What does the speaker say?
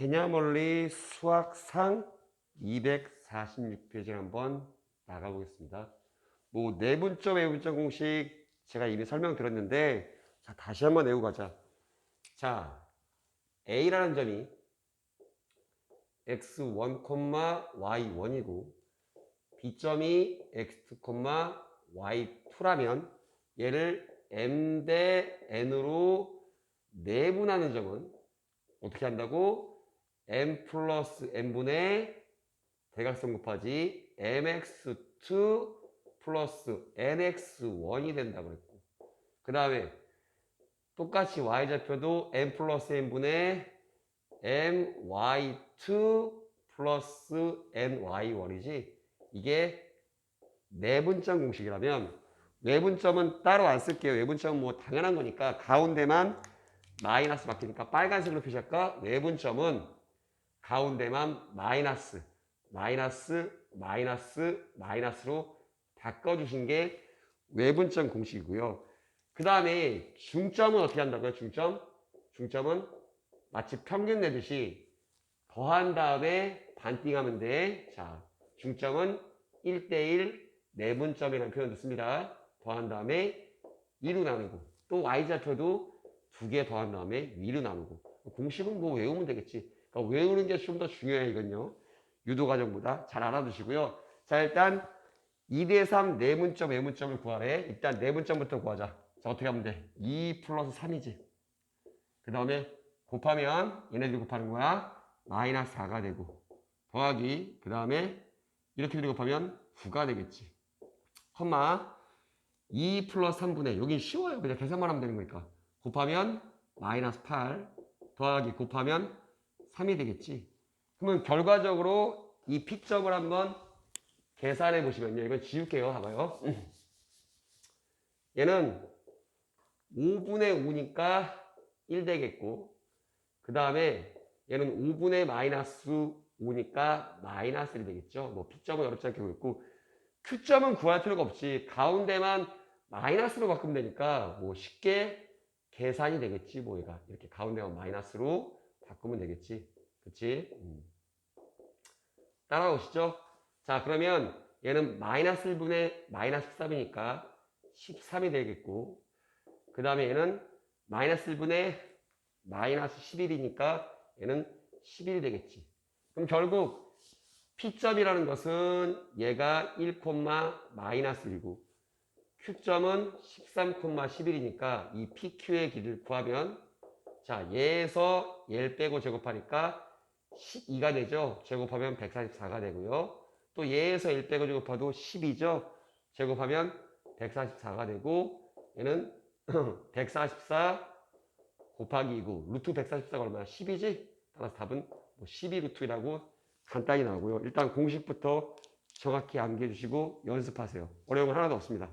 개념 원리 수학상 246페이지를 한번 나가보겠습니다. 뭐 내분점, 외분점 공식 제가 이미 설명드렸는데 자 다시 한번 외우고 가자. 자 A라는 점이 x1, y1이고 B점이 x2, y2라면 얘를 m 대 n으로 내분하는 점은 어떻게 한다고? M 플러스 n분의 대각선 곱하기 mx2 플러스 nx1이 된다고 그랬고 그 다음에 똑같이 y좌표도 m 플러스 n분의 my2 플러스 ny1이지 이게 내분점 공식이라면 외분점은 따로 안 쓸게요. 외분점은 뭐 당연한 거니까 가운데만 마이너스 바뀌니까 빨간색으로 표시할까? 외분점은 가운데만 마이너스, 마이너스, 마이너스, 마이너스로 바꿔주신 게 외분점 공식이고요. 그 다음에 중점은 어떻게 한다고요? 중점? 중점은 마치 평균 내듯이 더한 다음에 반띵하면 돼. 자, 중점은 1대1 내분점이라는 표현을 씁니다. 더한 다음에 2로 나누고 또 y좌표도 두 개 더한 다음에 위로 나누고 공식은 뭐 외우면 되겠지. 그러니까 외우는 게 좀 더 중요해 이건요. 유도 과정보다 잘 알아두시고요. 자 일단 2대3 내분점 외분점을 구하래. 일단 내분점부터 구하자. 자 어떻게 하면 돼? 2 플러스 3이지. 그 다음에 곱하면 얘네들 곱하는 거야. 마이너스 4가 되고 더하기 그 다음에 이렇게 곱하면 9가 되겠지. 컴마 2 플러스 3분의 여기 쉬워요. 그냥 계산만 하면 되는 거니까. 곱하면 마이너스 8 더하기 곱하면 3이 되겠지. 그러면 결과적으로 이 P점을 한번 계산해 보시면요. 이건 지울게요. 봐봐요. 얘는 5분의 5니까 1 되겠고 그 다음에 얘는 5분의 마이너스 5니까 마이너스 1이 되겠죠. 뭐 P점은 어렵지 않게 보였고 Q점은 구할 필요가 없지. 가운데만 마이너스로 바꾸면 되니까 뭐 쉽게 계산이 되겠지 뭐 얘가 이렇게 가운데만 마이너스로 바꾸면 되겠지. 그치? 음. 따라오시죠? 자 그러면 얘는 마이너스 1분의 마이너스 13이니까 13이 되겠고 그 다음에 얘는 마이너스 1분의 마이너스 11이니까 얘는 11이 되겠지. 그럼 결국 P점이라는 것은 얘가 1, 마이너스 1이고 Q점은 13, 11이니까 이 PQ의 길이를 구하면 자 얘에서 얘를 빼고 제곱하니까 12가 되죠. 제곱하면 144가 되고요. 또 얘에서 1 빼고 제곱해도 12죠. 제곱하면 144가 되고 얘는 144 곱하기 2고 루트 144가 얼마야? 10이지? 따라서 답은 12 루트라고 간단히 나오고요. 일단 공식부터 정확히 암기해 주시고 연습하세요. 어려운 건 하나도 없습니다.